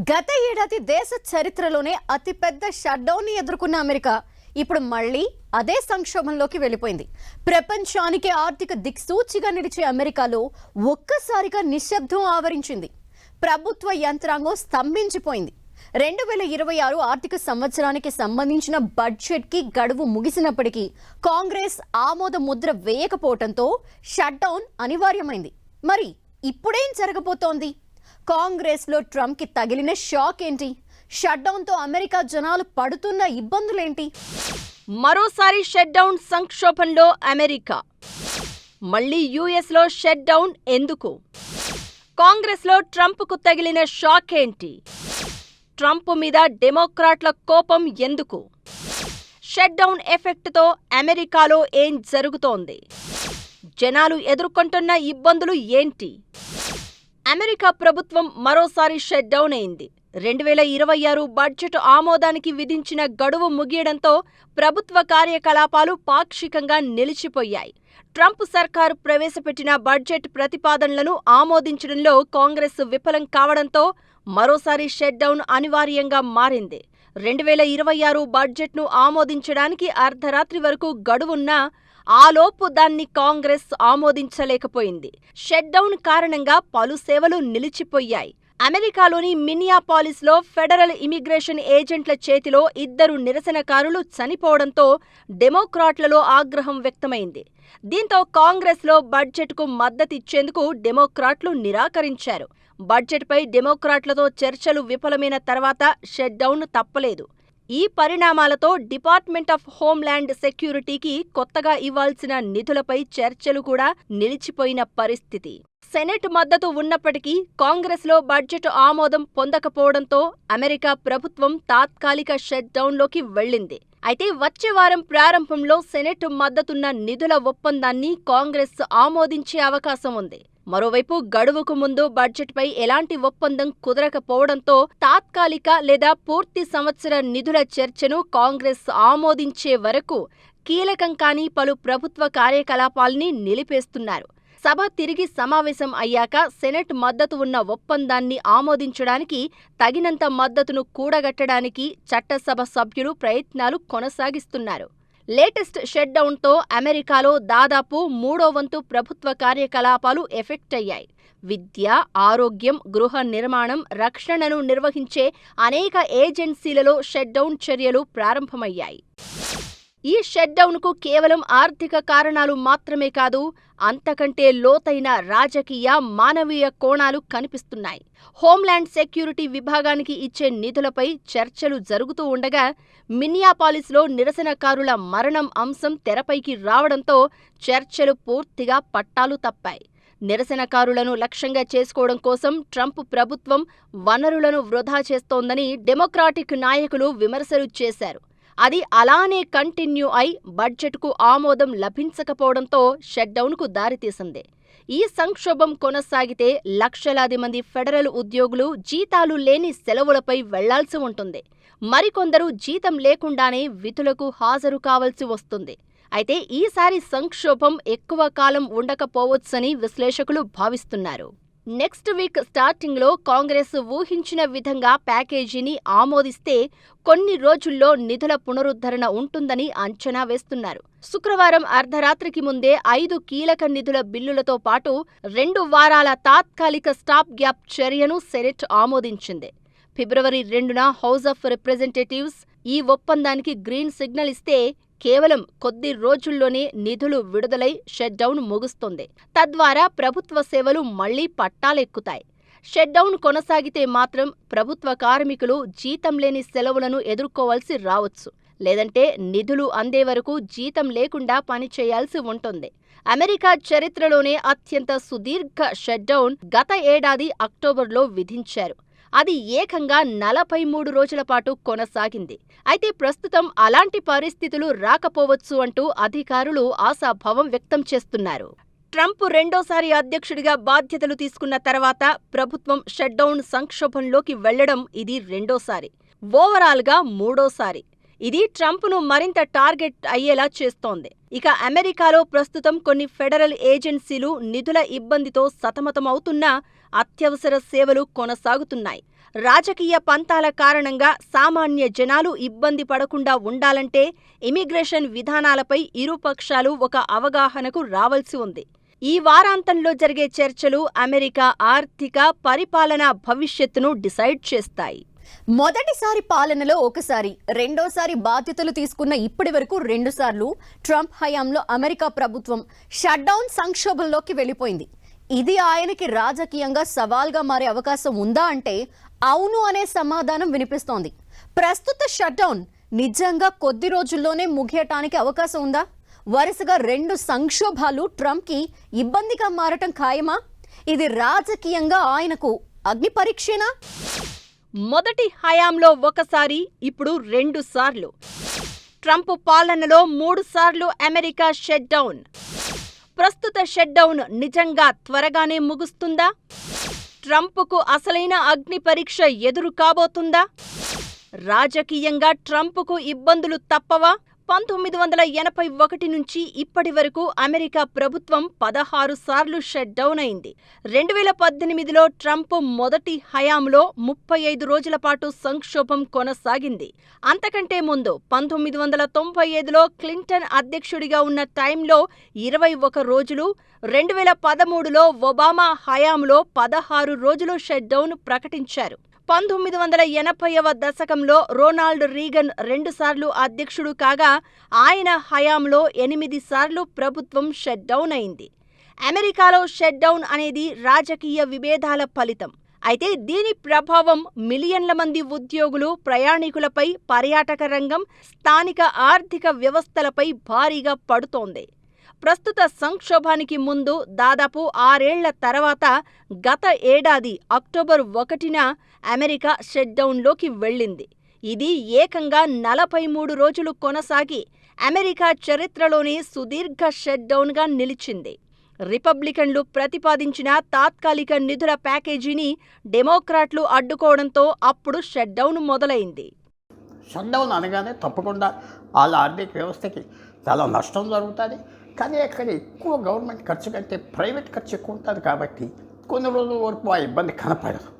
గత ఏడాది దేశ చరిత్రలోనే అతిపెద్ద షట్డౌన్ని ఎదుర్కొన్న అమెరికా ఇప్పుడు మళ్ళీ అదే సంక్షోభంలోకి వెళ్ళిపోయింది. ప్రపంచానికి ఆర్థిక దిక్సూచిగా నిలిచే అమెరికాలో ఒక్కసారిగా నిశ్శబ్దం ఆవరించింది. ప్రభుత్వ యంత్రాంగం స్తంభించిపోయింది. రెండు వేల ఇరవై ఆరు ఆర్థిక సంవత్సరానికి సంబంధించిన బడ్జెట్కి గడువు ముగిసినప్పటికీ కాంగ్రెస్ ఆమోద ముద్ర వేయకపోవడంతో షట్డౌన్ అనివార్యమైంది. మరి ఇప్పుడేం జరగబోతోంది? కాంగ్రెస్లో ట్రంప్కి తగిలిన షాక్ ఏంటి? షట్డౌన్తో అమెరికా జనాలు పడుతున్న ఇబ్బందులేంటి? మరోసారి షట్డౌన్ సంక్షోభంలో అమెరికా. మళ్ళీ యుఎస్లో షట్డౌన్ ఎందుకు? కాంగ్రెస్లో ట్రంప్కు తగిలిన షాక్ ఏంటి? ట్రంప్ మీద డెమోక్రాట్ల కోపం ఎందుకు? షట్డౌన్ ఎఫెక్ట్తో అమెరికాలో ఏం జరుగుతోంది? జనాలు ఎదుర్కొంటున్న ఇబ్బందులు ఏంటి? అమెరికా ప్రభుత్వం మరోసారి షట్ డౌన్ అయింది. రెండు వేల ఇరవై ఆరు బడ్జెట్ ఆమోదానికి విధించిన గడువు ముగియడంతో ప్రభుత్వ కార్యకలాపాలు పాక్షికంగా నిలిచిపోయాయి. ట్రంప్ సర్కారు ప్రవేశపెట్టిన బడ్జెట్ ప్రతిపాదనలను ఆమోదించడంలో కాంగ్రెస్ విఫలం కావడంతో మరోసారి షట్ డౌన్ అనివార్యంగా మారింది. రెండు వేల ఇరవై ఆరు బడ్జెట్ను ఆమోదించడానికి అర్ధరాత్రి వరకు గడువున్నా ఆలోపు దాన్ని కాంగ్రెస్ ఆమోదించలేకపోయింది. షట్డౌన్ కారణంగా పలు సేవలు నిలిచిపోయాయి. అమెరికాలోని మినియాపాలిస్లో ఫెడరల్ ఇమిగ్రేషన్ ఏజెంట్ల చేతిలో ఇద్దరు నిరసనకారులు చనిపోవడంతో డెమోక్రాట్లలో ఆగ్రహం వ్యక్తమైంది. దీంతో కాంగ్రెస్లో బడ్జెట్కు మద్దతిచ్చేందుకు డెమోక్రాట్లు నిరాకరించారు. బడ్జెట్పై డెమోక్రాట్లతో చర్చలు విఫలమైన తర్వాత షట్డౌన్ తప్పలేదు. ఈ పరిణామాలతో డిపార్ట్మెంట్ ఆఫ్ హోంల్యాండ్ సెక్యూరిటీకి కొత్తగా ఇవ్వాల్సిన నిధులపై చర్చలు కూడా నిలిచిపోయిన పరిస్థితి. సెనెట్ మద్దతు ఉన్నప్పటికీ కాంగ్రెస్లో బడ్జెట్ ఆమోదం పొందకపోవడంతో అమెరికా ప్రభుత్వం తాత్కాలిక షట్డౌన్లోకి వెళ్ళింది. అయితే వచ్చే వారం ప్రారంభంలో సెనెట్ మద్దతున్న నిధుల ఒప్పందాన్ని కాంగ్రెస్ ఆమోదించే అవకాశం ఉంది. మరోవైపు గడువుకు ముందు బడ్జెట్పై ఎలాంటి ఒప్పందం కుదరకపోవడంతో తాత్కాలిక లేదా పూర్తి సంవత్సర నిధుల చర్చను కాంగ్రెస్ ఆమోదించే వరకు కీలకం కాని పలు ప్రభుత్వ కార్యకలాపాల్ని నిలిపేస్తున్నారు. సభ తిరిగి సమావేశం అయ్యాక సెనెట్ మద్దతు ఉన్న ఒప్పందాన్ని ఆమోదించడానికి తగినంత మద్దతును కూడగట్టడానికి చట్టసభ సభ్యులు ప్రయత్నాలు కొనసాగిస్తున్నారు. లేటెస్ట్ షట్ డౌన్తో అమెరికాలో దాదాపు మూడో వంతు ప్రభుత్వ కార్యకలాపాలు ఎఫెక్ట్ అయ్యాయి. విద్య ఆరోగ్యం గృహ నిర్మాణం రక్షణను నిర్వహించే అనేక ఏజెన్సీలలో షట్డౌన్ చర్యలు ప్రారంభమయ్యాయి. ఈ షట్డౌన్కు కేవలం ఆర్థిక కారణాలు మాత్రమే కాదు అంతకంటే లోతైన రాజకీయ మానవీయ కోణాలు కనిపిస్తున్నాయి. హోంల్యాండ్ సెక్యూరిటీ విభాగానికి ఇచ్చే నిధులపై చర్చలు జరుగుతూ ఉండగా మిన్యాపాలిస్లో నిరసనకారుల మరణం అంశం తెరపైకి రావడంతో చర్చలు పూర్తిగా పట్టాలు తప్పాయి. నిరసనకారులను లక్ష్యంగా చేసుకోవడం కోసం ట్రంప్ ప్రభుత్వం వనరులను వృధా చేస్తోందని డెమోక్రాటిక్ నాయకులు విమర్శలు చేశారు. అది అలానే కంటిన్యూ అయి బడ్జెట్కు ఆమోదం లభించకపోవడంతో షట్డౌన్కు దారితీసింది. ఈ సంక్షోభం కొనసాగితే లక్షలాది మంది ఫెడరల్ ఉద్యోగులు జీతాలు లేని సెలవులపై వెళ్ళాల్సి ఉంటుంది. మరికొందరు జీతం లేకుండానే విధులకు హాజరు కావాల్సి వస్తుంది. అయితే ఈసారి సంక్షోభం ఎక్కువ కాలం ఉండకపోవచ్చని విశ్లేషకులు భావిస్తున్నారు. నెక్స్ట్ వీక్ స్టార్టింగ్లో కాంగ్రెస్ ఊహించిన విధంగా ప్యాకేజీని ఆమోదిస్తే కొన్ని రోజుల్లో నిధుల పునరుద్ధరణ ఉంటుందని అంచనా వేస్తున్నారు. శుక్రవారం అర్ధరాత్రికి ముందే ఐదు కీలక నిధుల బిల్లులతో పాటు రెండు వారాల తాత్కాలిక స్టాప్ గ్యాప్ చర్యను సెనెట్ ఆమోదించింది. ఫిబ్రవరి రెండున హౌస్ ఆఫ్ రిప్రజెంటేటివ్స్ ఈ ఒప్పందానికి గ్రీన్ సిగ్నల్ ఇస్తే కేవలం కొద్ది రోజుల్లోనే నిధులు విడుదలై షట్డౌన్ ముగుస్తుంది. తద్వారా ప్రభుత్వ సేవలు మళ్ళీ పట్టాలెక్కుతాయి. షట్డౌన్ కొనసాగితే మాత్రం ప్రభుత్వ కార్మికులు జీతం లేని సెలవులను ఎదుర్కోవాల్సి రావచ్చు. లేదంటే నిధులు అందే వరకు జీతం లేకుండా పనిచేయాల్సి ఉంటుంది. అమెరికా చరిత్రలోనే అత్యంత సుదీర్ఘ షట్డౌన్ గత ఏడాది అక్టోబర్లో విధించారు. అది ఏకంగా నలభై మూడు రోజుల పాటు కొనసాగింది. అయితే ప్రస్తుతం అలాంటి పరిస్థితులు రాకపోవచ్చు అంటూ అధికారులు ఆశాభావం వ్యక్తం చేస్తున్నారు. ట్రంప్ రెండోసారి అధ్యక్షుడిగా బాధ్యతలు తీసుకున్న తర్వాత ప్రభుత్వం షట్డౌన్ సంక్షోభంలోకి వెళ్ళడం ఇది రెండోసారి. ఓవరాల్గా మూడోసారి. ఇది ట్రంప్ను మరింత టార్గెట్ అయ్యేలా చేస్తోంది. ఇక అమెరికాలో ప్రస్తుతం కొన్ని ఫెడరల్ ఏజెన్సీలు నిధుల ఇబ్బందితో సతమతమవుతున్నా అత్యవసర సేవలు కొనసాగుతున్నాయి. రాజకీయ పంతాల కారణంగా సామాన్య జనాలు ఇబ్బంది పడకుండా ఉండాలంటే ఇమిగ్రేషన్ విధానాలపై ఇరుపక్షాలు ఒక అవగాహనకు రావాల్సి ఉంది. ఈ వారాంతంలో జరిగే చర్చలు అమెరికా ఆర్థిక పరిపాలనా భవిష్యత్తును డిసైడ్ చేస్తాయి. మొదటిసారి పాలనలో ఒకసారి రెండోసారి బాధ్యతలు తీసుకున్న ఇప్పటి వరకు రెండుసార్లు ట్రంప్ హయాంలో అమెరికా ప్రభుత్వం షట్డౌన్ సంక్షోభంలోకి వెళ్ళిపోయింది. ఇది ఆయనకి రాజకీయంగా సవాల్గా మారే అవకాశం ఉందా అంటే అవును అనే సమాధానం వినిపిస్తోంది. ప్రస్తుత షట్డౌన్ నిజంగా కొద్ది రోజుల్లోనే ముగియటానికి అవకాశం ఉందా? వరుసగా రెండు సంక్షోభాలు ట్రంప్కి ఇబ్బందిగా మారటం ఖాయమా? ఇది రాజకీయంగా ఆయనకు అగ్ని పరీక్షేనా? మొదటి హయాంలో ఒకసారి ఇప్పుడు రెండు సార్లు. ట్రంప్ పాలనలో మూడు సార్లు అమెరికా షట్ డౌన్ ప్రస్తుత షట్డౌన్ నిజంగా త్వరగానే ముగుస్తుందా? ట్రంప్కు అసలైన అగ్ని పరీక్ష ఎదురు కాబోతుందా? రాజకీయంగా ట్రంప్కు ఇబ్బందులు తప్పవా? పంతొమ్మిది వందల ఎనభై ఒకటి నుంచి ఇప్పటి వరకు అమెరికా ప్రభుత్వం పదహారు సార్లు షట్ డౌన్ అయింది. రెండు వేల పద్దెనిమిదిలో ట్రంప్ మొదటి హయాంలో ముప్పై ఐదు రోజుల పాటు సంక్షోభం కొనసాగింది. అంతకంటే ముందు పంతొమ్మిది వందల తొంభై ఐదులో క్లింటన్ అధ్యక్షుడిగా ఉన్న టైంలో ఇరవై ఒక రోజులు రెండు వేల పదమూడులో ఒబామా హయాంలో పదహారు రోజులు షట్ డౌన్ ప్రకటించారు. పంతొమ్మిది వందల ఎనభైవ దశకంలో రొనాల్డ్ రీగన్ రెండుసార్లు అధ్యక్షుడు కాగా ఆయన హయాంలో ఎనిమిది సార్లు ప్రభుత్వం షట్ డౌన్ అయింది. అమెరికాలో షట్ డౌన్ అనేది రాజకీయ విభేదాల ఫలితం. అయితే దీని ప్రభావం మిలియన్ల మంది ఉద్యోగులు ప్రయాణికులపై పర్యాటక రంగం స్థానిక ఆర్థిక వ్యవస్థలపై భారీగా పడుతోంది. ప్రస్తుత సంక్షోభానికి ముందు దాదాపు ఆరేళ్ళ తర్వాత గత ఏడాది అక్టోబర్ ఒకటిన అమెరికా షట్డౌన్లోకి వెళ్ళింది. ఇది ఏకంగా నలభై మూడు రోజులు కొనసాగి అమెరికా చరిత్రలోనే సుదీర్ఘ షట్డౌన్గా నిలిచింది. రిపబ్లికన్లు ప్రతిపాదించిన తాత్కాలిక నిధుల ప్యాకేజీని డెమోక్రాట్లు అడ్డుకోవడంతో అప్పుడు షట్డౌన్ మొదలైంది. షట్డౌన్ అనగానే తప్పకుండా వాళ్ళ ఆర్థిక వ్యవస్థకి చాలా నష్టం జరుగుతుంది. కానీ అక్కడ ఎక్కువ గవర్నమెంట్ ఖర్చు కంటే ప్రైవేట్ ఖర్చు ఎక్కువ ఉంటుంది కాబట్టి కొన్ని రోజుల వరకు ఆ ఇబ్బంది కనపడదు.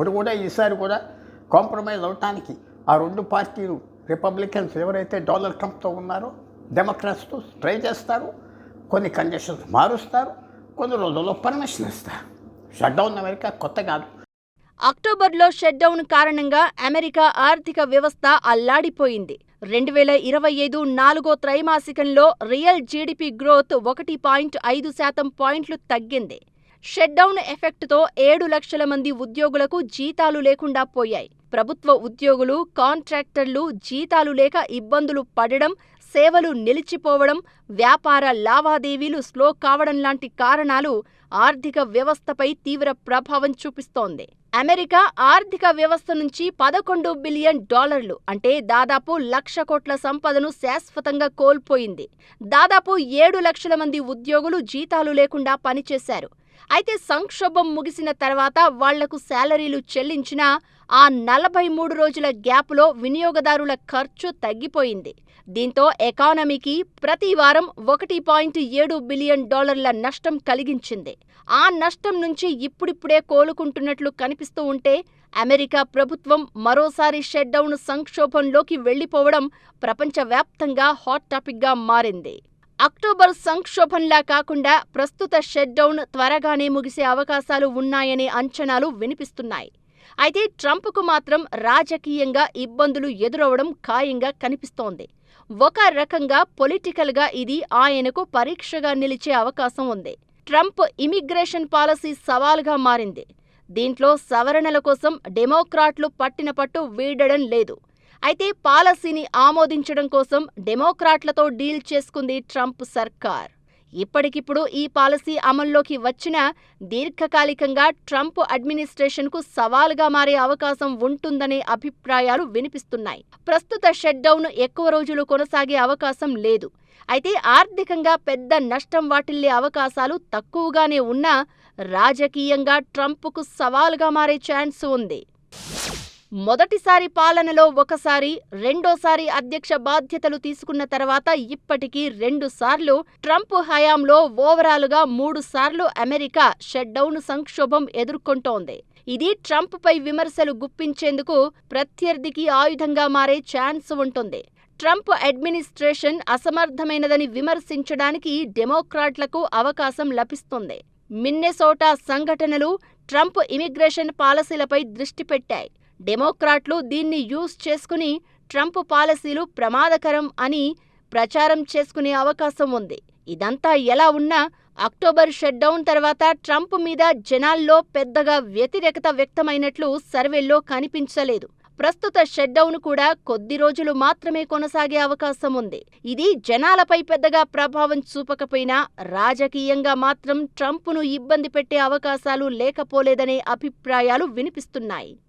ఇప్పుడు కూడా ఈసారి కూడా కాంప్రమైజ్ అవటానికి ఆ రెండు పార్టీలు రిపబ్లికన్స్ ఎవరైతే డొనాల్డ్ ట్రంప్తో ఉన్నారో డెమోక్రాట్స్తో ట్రై చేస్తారు కొన్ని కండిషన్స్ మారుస్తారు కొన్ని రోజుల్లో పర్మిషన్ ఇస్తారు. షట్డౌన్ అమెరికా కొత్త కాదు. అక్టోబర్లో షట్డౌన్ కారణంగా అమెరికా ఆర్థిక వ్యవస్థ అల్లాడిపోయింది. రెండు వేల ఇరవై ఐదు నాలుగో త్రైమాసికంలో రియల్ జీడిపి గ్రోత్ ఒకటి పాయింట్ ఐదు శాతం పాయింట్లు తగ్గింది. షట్డౌన్ ఎఫెక్ట్తో ఏడు లక్షల మంది ఉద్యోగులకు జీతాలు లేకుండా పోయాయి. ప్రభుత్వ ఉద్యోగులు కాంట్రాక్టర్లు జీతాలు లేక ఇబ్బందులు పడడం సేవలు నిలిచిపోవడం వ్యాపార లావాదేవీలు స్లో కావడం లాంటి కారణాలు ఆర్థిక వ్యవస్థపై తీవ్ర ప్రభావం చూపిస్తోంది. అమెరికా ఆర్థిక వ్యవస్థ నుంచి పదకొండు బిలియన్ డాలర్లు అంటే దాదాపు లక్ష కోట్ల సంపదను శాశ్వతంగా కోల్పోయింది. దాదాపు ఏడు లక్షల మంది ఉద్యోగులు జీతాలు లేకుండా పనిచేశారు. అయితే సంక్షోభం ముగిసిన తర్వాత వాళ్ళకు శాలరీలు చెల్లించినా ఆ నలభై మూడు రోజుల గ్యాప్లో వినియోగదారుల ఖర్చు తగ్గిపోయింది. దీంతో ఎకానమీకి ప్రతి వారం ఒకటి పాయింట్ ఏడు బిలియన్ డాలర్ల నష్టం కలిగించింది. ఆ నష్టం నుంచి ఇప్పుడిప్పుడే కోలుకుంటున్నట్లు కనిపిస్తూ ఉంటే అమెరికా ప్రభుత్వం మరోసారి షట్డౌన్ సంక్షోభంలోకి వెళ్ళిపోవడం ప్రపంచవ్యాప్తంగా హాట్ టాపిక్గా మారింది. అక్టోబర్ సంక్షోభంలా కాకుండా ప్రస్తుత షట్డౌన్ త్వరగానే ముగిసే అవకాశాలు ఉన్నాయనే అంచనాలు వినిపిస్తున్నాయి. అయితే ట్రంప్కు మాత్రం రాజకీయంగా ఇబ్బందులు ఎదురవడం ఖాయంగా కనిపిస్తోంది. ఒక రకంగా పొలిటికల్గా ఇది ఆయనకు పరీక్షగా నిలిచే అవకాశం ఉంది. ట్రంప్ ఇమిగ్రేషన్ పాలసీ సవాల్గా మారింది. దీంట్లో సవరణల కోసం డెమోక్రాట్లు పట్టిన పట్టు వీడడం లేదు. అయితే పాలసీని ఆమోదించడం కోసం డెమోక్రాట్లతో డీల్ చేసుకుంది ట్రంప్ సర్కార్. ఇప్పటికిప్పుడు ఈ పాలసీ అమల్లోకి వచ్చినా దీర్ఘకాలికంగా ట్రంప్ అడ్మినిస్ట్రేషన్కు సవాలుగా మారే అవకాశం ఉంటుందనే అభిప్రాయాలు వినిపిస్తున్నాయి. ప్రస్తుత షట్డౌన్ ఎక్కువ రోజులు కొనసాగే అవకాశం లేదు. అయితే ఆర్థికంగా పెద్ద నష్టం వాటిల్లే అవకాశాలు తక్కువగానే ఉన్నా రాజకీయంగా ట్రంప్కు సవాలుగా మారే ఛాన్స్ ఉంది. మొదటిసారి పాలనలో ఒకసారి రెండోసారి అధ్యక్ష బాధ్యతలు తీసుకున్న తర్వాత ఇప్పటికీ రెండు సార్లు ట్రంప్ హయాంలో ఓవరాలుగా మూడు సార్లు అమెరికా షట్డౌన్ సంక్షోభం ఎదుర్కొంటోంది. ఇది ట్రంప్పై విమర్శలు గుప్పించేందుకు ప్రత్యర్థికి ఆయుధంగా మారే ఛాన్స్ ఉంటుంది. ట్రంప్ అడ్మినిస్ట్రేషన్ అసమర్థమైనదని విమర్శించడానికి డెమోక్రాట్లకు అవకాశం లభిస్తుంది. మిన్నెసోటా సంఘటనలు ట్రంప్ ఇమిగ్రేషన్ పాలసీలపై దృష్టి పెట్టాయి. డెమోక్రాట్లు దీన్ని యూజ్ చేసుకుని ట్రంప్ పాలసీలు ప్రమాదకరం అని ప్రచారం చేసుకునే అవకాశం ఉంది. ఇదంతా ఎలా ఉన్నా అక్టోబర్ షట్డౌన్ తర్వాత ట్రంప్ మీద జనాల్లో పెద్దగా వ్యతిరేకత వ్యక్తమైనట్లు సర్వేల్లో కనిపించలేదు. ప్రస్తుత షట్డౌన్ కూడా కొద్ది రోజులు మాత్రమే కొనసాగే అవకాశం ఉంది. ఇది జనాలపై పెద్దగా ప్రభావం చూపకపోయినా రాజకీయంగా మాత్రం ట్రంప్ను ఇబ్బంది పెట్టే అవకాశాలు లేకపోలేదనే అభిప్రాయాలు వినిపిస్తున్నాయి.